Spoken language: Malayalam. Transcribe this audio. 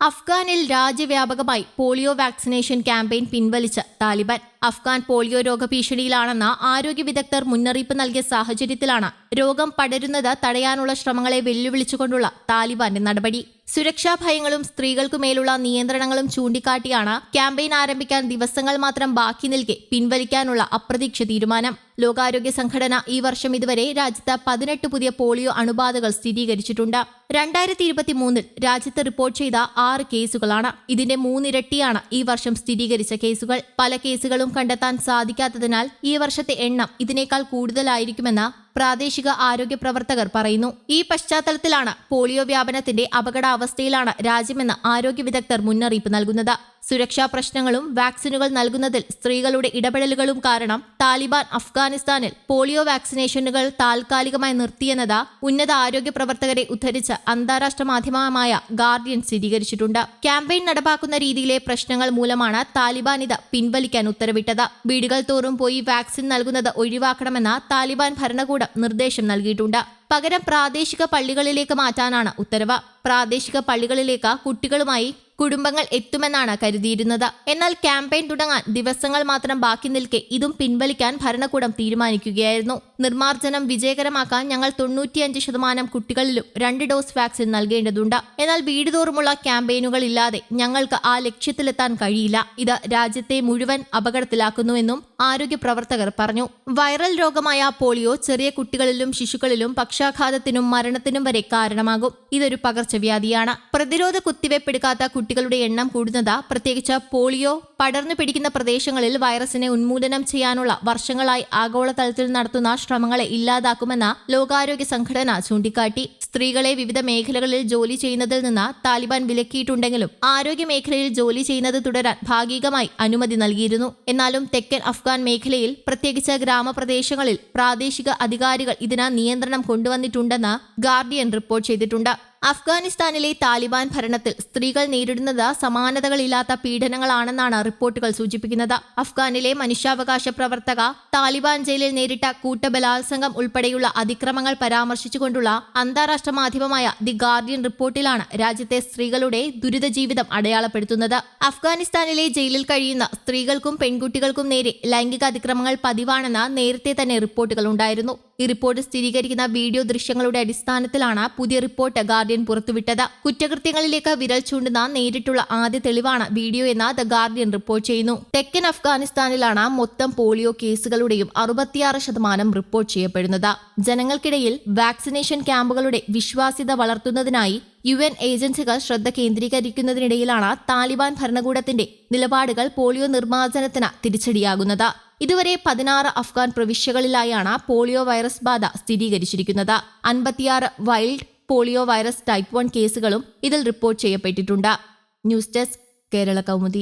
അഫ്ഗാനിൽ രാജ്യവ്യാപകമായി പോളിയോ വാക്സിനേഷൻ ക്യാമ്പയിൻ പിൻവലിച്ച താലിബാൻ. അഫ്ഗാൻ പോളിയോ രോഗഭീഷണിയിലാണെന്ന ആരോഗ്യ വിദഗ്ധർ മുന്നറിയിപ്പ് നൽകിയ സാഹചര്യത്തിലാണ് രോഗം പടരുന്നത് തടയാനുള്ള ശ്രമങ്ങളെ വെല്ലുവിളിച്ചുകൊണ്ടുള്ള താലിബാന്റെ നടപടി. സുരക്ഷാ ഭയങ്ങളും സ്ത്രീകൾക്കുമേലുള്ള നിയന്ത്രണങ്ങളും ചൂണ്ടിക്കാട്ടിയാണ് ക്യാമ്പയിൻ ആരംഭിക്കാൻ ദിവസങ്ങൾ മാത്രം ബാക്കി നിൽക്കെ പിൻവലിക്കാനുള്ള അപ്രതീക്ഷ തീരുമാനം. ലോകാരോഗ്യ സംഘടന ഈ വർഷം ഇതുവരെ രാജ്യത്ത് പതിനെട്ട് പുതിയ പോളിയോ അണുബാധകൾ സ്ഥിരീകരിച്ചിട്ടുണ്ട്. രണ്ടായിരത്തി ഇരുപത്തി മൂന്നിൽ രാജ്യത്ത് റിപ്പോർട്ട് ചെയ്ത ആറ് കേസുകളാണ്. ഇതിന്റെ മൂന്നിരട്ടിയാണ് ഈ വർഷം സ്ഥിരീകരിച്ച കേസുകൾ. പല കേസുകളും കണ്ടെത്താൻ സാധിക്കാത്തതിനാൽ ഈ വർഷത്തെ എണ്ണം ഇതിനേക്കാൾ കൂടുതലായിരിക്കുമെന്ന് പ്രാദേശിക ആരോഗ്യ പ്രവർത്തകർ പറയുന്നു. ഈ പശ്ചാത്തലത്തിലാണ് പോളിയോ വ്യാപനത്തിന്റെ അപകടാവസ്ഥയിലാണ് രാജ്യമെന്ന് ആരോഗ്യ വിദഗ്ധർ മുന്നറിയിപ്പ് നൽകുന്നത്. സുരക്ഷാ പ്രശ്നങ്ങളും വാക്സിനുകൾ നൽകുന്നതിൽ സ്ത്രീകളുടെ ഇടപെടലുകളും കാരണം താലിബാൻ അഫ്ഗാനിസ്ഥാനിൽ പോളിയോ വാക്സിനേഷനുകൾ താൽക്കാലികമായി നിർത്തിയെന്നത് ഉന്നത ആരോഗ്യ പ്രവർത്തകരെ ഉദ്ധരിച്ച് അന്താരാഷ്ട്ര മാധ്യമമായ ഗാർഡിയൻ സ്ഥിരീകരിച്ചിട്ടുണ്ട്. ക്യാമ്പയിൻ നടപ്പാക്കുന്ന രീതിയിലെ പ്രശ്നങ്ങൾ മൂലമാണ് താലിബാൻ ഇത് പിൻവലിക്കാൻ ഉത്തരവിട്ടത്. വീടുകൾ തോറും പോയി വാക്സിൻ നൽകുന്നത് ഒഴിവാക്കണമെന്ന താലിബാൻ ഭരണകൂടം നിർദ്ദേശം നൽകിയിട്ടുണ്ട്. പകരം പ്രാദേശിക പള്ളികളിലേക്ക് മാറ്റാനാണ് ഉത്തരവ്. പ്രാദേശിക പള്ളികളിലേക്ക് കുട്ടികളുമായി കുടുംബങ്ങൾ എത്തുമെന്നാണ് കരുതിയിരുന്നത്. എന്നാൽ ക്യാമ്പയിൻ തുടങ്ങാൻ ദിവസങ്ങൾ മാത്രം ബാക്കി നിൽക്കെ ഇതും പിൻവലിക്കാൻ ഭരണകൂടം തീരുമാനിക്കുകയായിരുന്നു. നിർമ്മാർജനം വിജയകരമാക്കാൻ ഞങ്ങൾ തൊണ്ണൂറ്റിയഞ്ച് ശതമാനം കുട്ടികളിലും രണ്ട് ഡോസ് വാക്സിൻ നൽകേണ്ടതുണ്ട്. എന്നാൽ വീട് തോറുമുള്ള ക്യാമ്പയിനുകൾ ഇല്ലാതെ ഞങ്ങൾക്ക് ആ ലക്ഷ്യത്തിലെത്താൻ കഴിയില്ല. ഇത് രാജ്യത്തെ മുഴുവൻ അപകടത്തിലാക്കുന്നുവെന്നും ആരോഗ്യ പ്രവർത്തകർ പറഞ്ഞു. വൈറൽ രോഗമായ പോളിയോ ചെറിയ കുട്ടികളിലും ശിശുക്കളിലും പക്ഷാഘാതത്തിനും മരണത്തിനും വരെ കാരണമാകും. ഇതൊരു പകർച്ചവ്യാധിയാണ്. പ്രതിരോധ കുത്തിവയ്പ്പെടുക്കാത്ത കുട്ടികളുടെ എണ്ണം കൂടുന്നത് പ്രത്യേകിച്ച് പോളിയോ പടർന്നു പിടിക്കുന്ന പ്രദേശങ്ങളിൽ വൈറസിനെ ഉന്മൂലനം ചെയ്യാനുള്ള വർഷങ്ങളായി ആഗോളതലത്തിൽ നടത്തുന്ന ശ്രമങ്ങളെ ഇല്ലാതാക്കുമെന്ന ലോകാരോഗ്യ സംഘടന ചൂണ്ടിക്കാട്ടി. സ്ത്രീകളെ വിവിധ മേഖലകളിൽ ജോലി ചെയ്യുന്നതിൽ നിന്ന് താലിബാൻ വിലക്കിയിട്ടുണ്ടെങ്കിലും ആരോഗ്യ മേഖലയിൽ ജോലി ചെയ്യുന്നത് തുടരാൻ ഭാഗികമായി അനുമതി നൽകിയിരുന്നു. എന്നാലും തെക്കൻ അഫ്ഗാൻ മേഖലയിൽ പ്രത്യേകിച്ച് ഗ്രാമപ്രദേശങ്ങളിൽ പ്രാദേശിക അധികാരികൾ ഇതിന് നിയന്ത്രണം കൊണ്ടുവന്നിട്ടുണ്ടെന്ന് ഗാർഡിയൻ റിപ്പോർട്ട് ചെയ്തിട്ടുണ്ട്. അഫ്ഗാനിസ്ഥാനിലെ താലിബാൻ ഭരണത്തിൽ സ്ത്രീകൾ നേരിടുന്നത് സമാനതകളില്ലാത്ത പീഡനങ്ങളാണെന്നാണ് റിപ്പോർട്ടുകൾ സൂചിപ്പിക്കുന്നത്. അഫ്ഗാനിലെ മനുഷ്യാവകാശ പ്രവർത്തക താലിബാൻ ജയിലിൽ നേരിട്ട കൂട്ടബലാത്സംഗം ഉൾപ്പെടെയുള്ള അതിക്രമങ്ങൾ പരാമർശിച്ചുകൊണ്ടുള്ള അന്താരാഷ്ട്ര മാധ്യമമായ ദി ഗാർഡിയൻ റിപ്പോർട്ടിലാണ് രാജ്യത്തെ സ്ത്രീകളുടെ ദുരിത ജീവിതം അടയാളപ്പെടുത്തുന്നത്. അഫ്ഗാനിസ്ഥാനിലെ ജയിലിൽ കഴിയുന്ന സ്ത്രീകൾക്കും പെൺകുട്ടികൾക്കും നേരെ ലൈംഗിക അതിക്രമങ്ങൾ പതിവാണെന്ന് നേരത്തെ തന്നെ റിപ്പോർട്ടുകൾ ഉണ്ടായിരുന്നു. ഈ റിപ്പോർട്ട് സ്ഥിരീകരിക്കുന്ന വീഡിയോ ദൃശ്യങ്ങളുടെ അടിസ്ഥാനത്തിലാണ് പുതിയ റിപ്പോർട്ട് ഗാർഡിയൻ പുറത്തുവിട്ടത്. കുറ്റകൃത്യങ്ങളിലേക്ക് വിരൽ ചൂണ്ടുന്ന നേരിട്ടുള്ള ആദ്യ തെളിവാണ് വീഡിയോ എന്ന് ദ ഗാർഡിയൻ റിപ്പോർട്ട് ചെയ്യുന്നു. തെക്കൻ അഫ്ഗാനിസ്ഥാനിലാണ് മൊത്തം പോളിയോ കേസുകളുടെയും അറുപത്തിയാറ് ശതമാനം റിപ്പോർട്ട് ചെയ്യപ്പെടുന്നത്. ജനങ്ങൾക്കിടയിൽ വാക്സിനേഷൻ ക്യാമ്പുകളുടെ വിശ്വാസ്യത വളർത്തുന്നതിനായി യു എൻ ഏജൻസികൾ ശ്രദ്ധ കേന്ദ്രീകരിക്കുന്നതിനിടയിലാണ് താലിബാൻ ഭരണകൂടത്തിന്റെ നിലപാടുകൾ പോളിയോ നിർമ്മാർജനത്തിന് തിരിച്ചടിയാകുന്നത്. ഇതുവരെ പതിനാറ് അഫ്ഗാൻ പ്രവിശ്യകളിലായാണ് പോളിയോ വൈറസ് ബാധ സ്ഥിരീകരിച്ചിരിക്കുന്നത്. അൻപത്തിയാറ് wild polio virus type one കേസുകളും ഇതിൽ റിപ്പോർട്ട് ചെയ്യപ്പെട്ടിട്ടുണ്ട്. News desk Kerala Kaumudi.